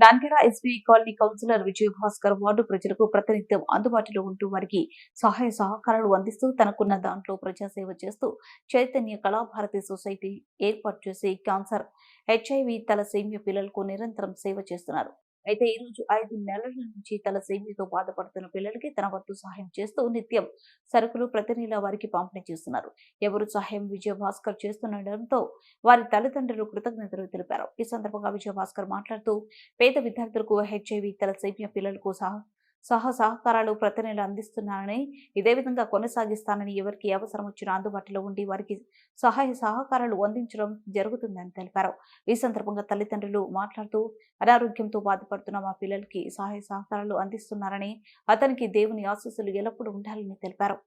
Nandyal SB colony councillor Vijay Bhaskar ward ప్రజలకు ప్రతినిత్యం అందుబాటులో ఉంటూ వారికి సహాయ సహకారాలు అందిస్తూ తనకున్న దాంట్లో ప్రజాసేవ చేస్తూ చైతన్య కళాభారతి సొసైటీ ఏర్పాటు చేసి క్యాన్సర్ హెచ్ఐవి సేమ్య పిల్లలకు నిరంతరం సేవ చేస్తున్నారు. అయితే ఈ రోజు ఐదు నెలల నుంచి తలసేమియాతో బాధపడుతున్న పిల్లలకి తన వంతు సహాయం చేస్తూ నిత్యం సరుకులు ప్రతి నెల వారికి పంపిణీ చేస్తున్నారు. ఎవరు సహాయం విజయ భాస్కర్ చేస్తుండటంతో వారి తల్లిదండ్రులు కృతజ్ఞతలు తెలిపారు. ఈ సందర్భంగా విజయ భాస్కర్ మాట్లాడుతూ పేద విద్యార్థులకు హెచ్ఐవి తలసేమియా పిల్లలకు సహ సహకారాలు ప్రతి నెల అందిస్తున్నానని ఇదే విధంగా కొనసాగిస్తానని ఎవరికి అవసరం వచ్చినా అందుబాటులో ఉండి వారికి సహాయ సహకారాలు అందించడం జరుగుతుందని తెలిపారు. ఈ సందర్భంగా తల్లిదండ్రులు మాట్లాడుతూ అనారోగ్యంతో బాధపడుతున్న మా పిల్లలకి సహాయ సహకారాలు అందిస్తున్నారని అతనికి దేవుని ఆశీస్సులు ఎల్లప్పుడూ ఉండాలని తెలిపారు.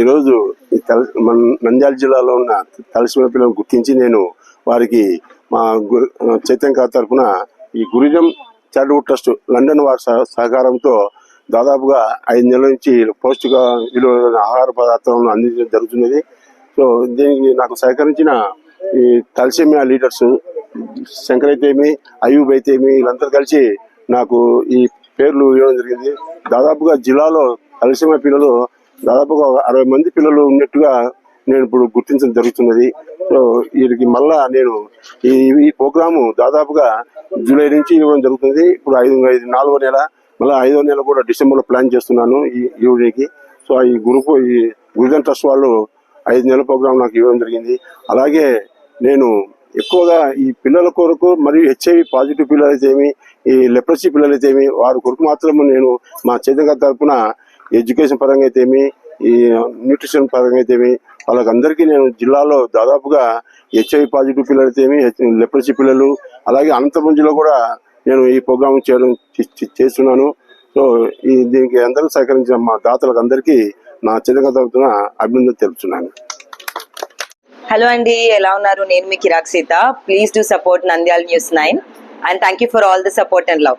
ఈరోజు ఈ తల మన నంద్యాల జిల్లాలో ఉన్న తలసిన పిల్లలను గుర్తించి నేను వారికి మా చైతన్య గారి తరఫున ఈ గురిజం చారిటబుల్ ట్రస్ట్ లండన్ వారి సహ- సహకారంతో దాదాపుగా ఐదు నెలల నుంచి పౌష్టిక విలువైన ఆహార పదార్థాలను అందించడం జరుగుతున్నది. సో దీనికి నాకు సహకరించిన ఈ తలసేమియా లీడర్స్ శంకర్ అయితేమి అయూబ్ అయితేమి వీళ్ళందరూ కలిసి నాకు ఈ పేర్లు ఇవ్వడం జరిగింది. దాదాపుగా జిల్లాలో తలసీమ పిల్లలు దాదాపుగా అరవై మంది పిల్లలు ఉన్నట్టుగా నేను ఇప్పుడు గుర్తించడం జరుగుతున్నది. సో వీరికి మళ్ళా నేను ఈ ఈ ప్రోగ్రాము దాదాపుగా జూలై నుంచి ఇవ్వడం జరుగుతుంది. ఇప్పుడు ఐదు ఐదు నాలుగో నెల మళ్ళీ ఐదో నెల కూడా డిసెంబర్లో ప్లాన్ చేస్తున్నాను ఈ ఈవినింగ్కి సో ఈ గ్రూప్ ఈ గురుజన్ ట్రస్ట్ వాళ్ళు ఐదు నెలల ప్రోగ్రాం నాకు ఇవ్వడం జరిగింది. అలాగే నేను ఎక్కువగా ఈ పిల్లల కొరకు మరియు హెచ్ఐవి పాజిటివ్ పిల్లలైతేమి ఈ లెప్రసీ పిల్లలైతేమి వారి కొరకు మాత్రం నేను మా చైతన్య తరపున ఎడ్యుకేషన్ పరంగా అయితేమి ఈ న్యూట్రిషన్ పరంగా అయితేమి వాళ్ళకందరికీ నేను జిల్లాలో దాదాపుగా హెచ్ఐవి పాజిటివ్ పిల్లలు అయితేమి లెప్రసీ పిల్లలు అలాగే అనంతపురం జిల్లా కూడా నేను ఈ ప్రోగ్రామ్ చేయడం చేస్తున్నాను. సో ఈ దీనికి అందరూ సహకరించిన మా దాతలకు అందరికీ నా చిన్నగా తరపున అభినందన తెలుపుతున్నాను. హలో అండి ఎలా ఉన్నారు? నేను మీ Kirak Seetha. Please do support Nandyala news nine and thank you for all the support and love